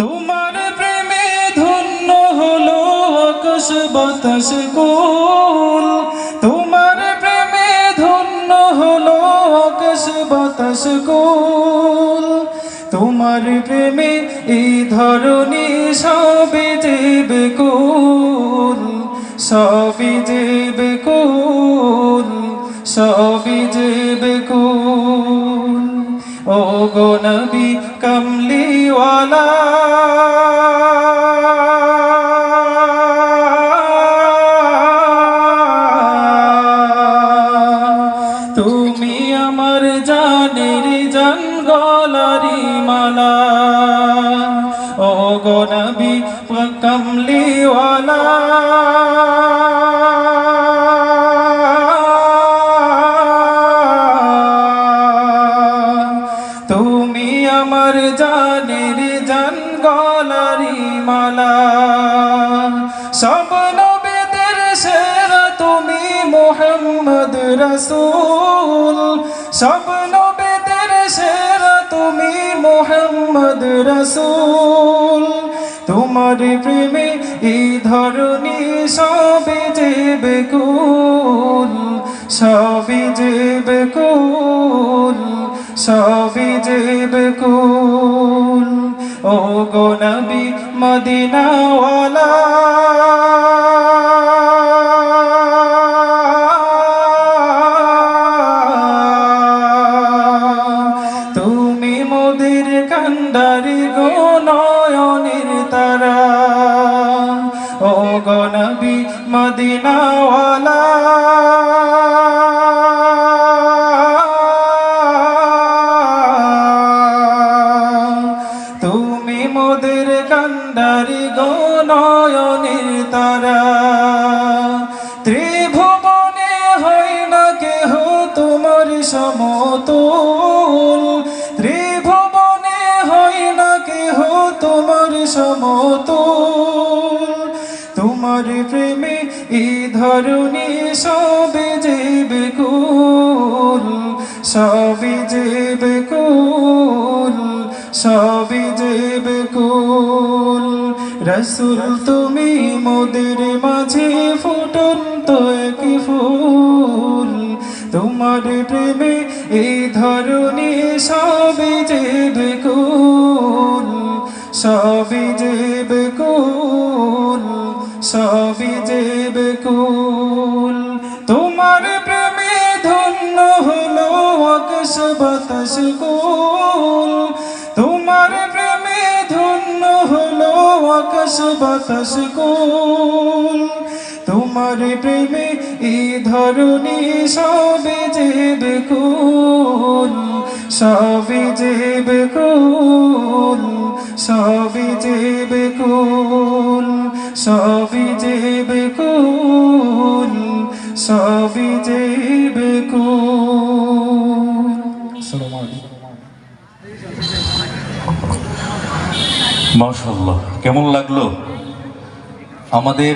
তোমার প্রেমে ধন্য হলো আকাশ, বাতাস কুল তোমার প্রেমে ধন্য হলো আকাশ, বাতাস কুল তোমার প্রেমে এই ধরনী সবে দেবে কুল, সবই দেবে কুল, সবই দেবে কুল। ও গো নবী কমলিওয়ালা। তুমি আমার জানের জান গলারি মালা ও গো নবী কমলিওয়ালা। জানের জান গলারি মালা। সব নবীদের সেরা তুমি মোহাম্মদ রসুল। সব নবীদের সেরা তুমি মোহাম্মদ রসুল। তোমার প্রেমে এই ধরনী সবে যে কুল, সবই যে কুল, সবই যে কুল ও গো নবী মদিনাওয়ালা। তুমি মোদের কান্ডারি গো নয়নের তারা ও গো নবী মদিনাওয়ালা। কান্ডারি গো নয়নের তারা। ত্রিভুবনে হয় না কেহ তোমার সমতুল। ত্রিভুবনে হয় না কেহ তোমার সমতুল। তোমার প্রেমে এই ধরনী সবে যেবে কুল সবে যেবে কুল সবে যেবে কুল। রসুল, তুমি মোদের মাঝে ফুটন্ত এক ফুল। তোমার প্রেমে এই ধরনী সবে যেবে কুল সবে যেবে কুল সবে যেবে কুল তোমার প্রেমে ধন্য হলো আকাশ বাতাস কুল। বাতাস তোমার প্রেমে এই ধরনী সবে যেবে কুল সবে যেবে কুল সবে যেবে কুল সবে যেবে কুল সবে মাশাল্লাহ কেমন লাগল? আমাদের